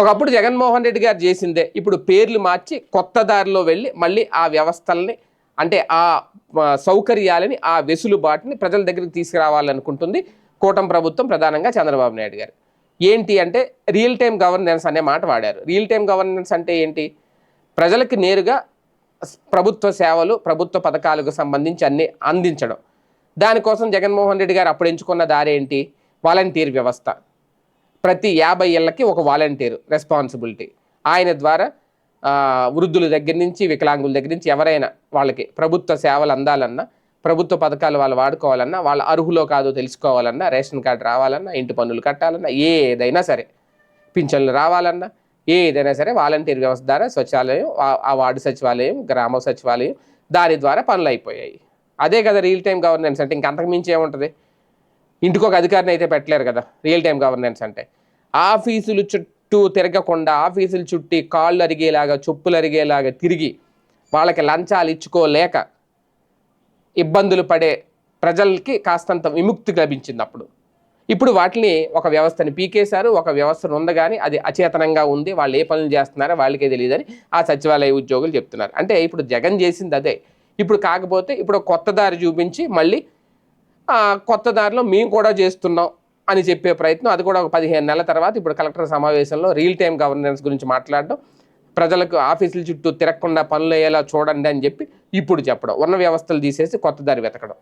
ఒకప్పుడు జగన్మోహన్ రెడ్డి గారు చేసిందే. ఇప్పుడు పేర్లు మార్చి కొత్త దారిలో వెళ్ళి మళ్ళీ ఆ వ్యవస్థల్ని అంటే ఆ సౌకర్యాలని ఆ వెసులుబాటుని ప్రజల దగ్గరికి తీసుకురావాలనుకుంటుంది కూటమి ప్రభుత్వం ప్రధానంగా చంద్రబాబు నాయుడు గారు. ఏంటి అంటే రియల్ టైం గవర్నెన్స్ అనే మాట వాడారు. రియల్ టైం గవర్నెన్స్ అంటే ఏంటి? ప్రజలకు నేరుగా ప్రభుత్వ సేవలు ప్రభుత్వ పథకాలకు సంబంధించి అన్ని అందించడం. దానికోసం జగన్మోహన్ రెడ్డి గారు అప్పుడు ఎంచుకున్న దారి ఏంటి వాలంటీర్ వ్యవస్థ. ప్రతి యాభై ఏళ్ళకి ఒక వాలంటీర్ రెస్పాన్సిబిలిటీ. ఆయన ద్వారా వృద్ధుల దగ్గర నుంచి వికలాంగుల దగ్గర నుంచి ఎవరైనా వాళ్ళకి ప్రభుత్వ సేవలు అందాలన్నా ప్రభుత్వ పథకాలు వాళ్ళు వాడుకోవాలన్నా వాళ్ళ అర్హులో కాదో తెలుసుకోవాలన్నా రేషన్ కార్డు రావాలన్నా ఇంటి పన్నులు కట్టాలన్నా ఏదైనా సరే పింఛన్లు రావాలన్నా ఏదైనా సరే వాలంటీర్ వ్యవస్థ ద్వారా సచివాలయం ఆ- వార్డు సచివాలయం గ్రామ సచివాలయం దాని ద్వారా పనులు అయిపోయాయి. అదే కదా రియల్ టైం గవర్నెన్స్ అంటే ఇంక అంతకుమించి ఏముంటుంది? ఇంటికి ఒక అధికారిని అయితే పెట్టలేరు కదా రియల్ టైం గవర్నెన్స్ అంటే. ఆఫీసులు చుట్టూ తిరగకుండా ఆఫీసులు చుట్టి కాళ్ళు అరిగేలాగా చెప్పులు అరిగేలాగా తిరిగి వాళ్ళకి లంచాలు ఇచ్చుకోలేక ఇబ్బందులు పడే ప్రజలకి కాస్తంత విముక్తి లభించింది అప్పుడు. ఇప్పుడు వాటిని ఒక వ్యవస్థని పీకేశారు ఒక వ్యవస్థను ఉందగాని అది అచేతనంగా ఉంది వాళ్ళు ఏ పనులు చేస్తున్నారో వాళ్ళకే తెలియదని ఆ సచివాలయ ఉద్యోగులు చెప్తున్నారు. అంటే ఇప్పుడు జగన్ చేసింది అదే. ఇప్పుడు కాకపోతే ఇప్పుడు కొత్త దారి చూపించి మళ్ళీ కొత్త దారిలో మేము కూడా చేస్తున్నాం. అని చెప్పే ప్రయత్నం. అది కూడా ఒక పదిహేను నెలల తర్వాత ఇప్పుడు కలెక్టర్ సమావేశంలో రియల్ టైం గవర్నెన్స్ గురించి మాట్లాడడం ప్రజలకు ఆఫీసుల చుట్టూ తిరగకుండా పనులు అయ్యేలా చూడండి అని చెప్పి ఇప్పుడు చెప్పడం. ఉన్న వ్యవస్థలు తీసేసి కొత్త దారి వెతకడం.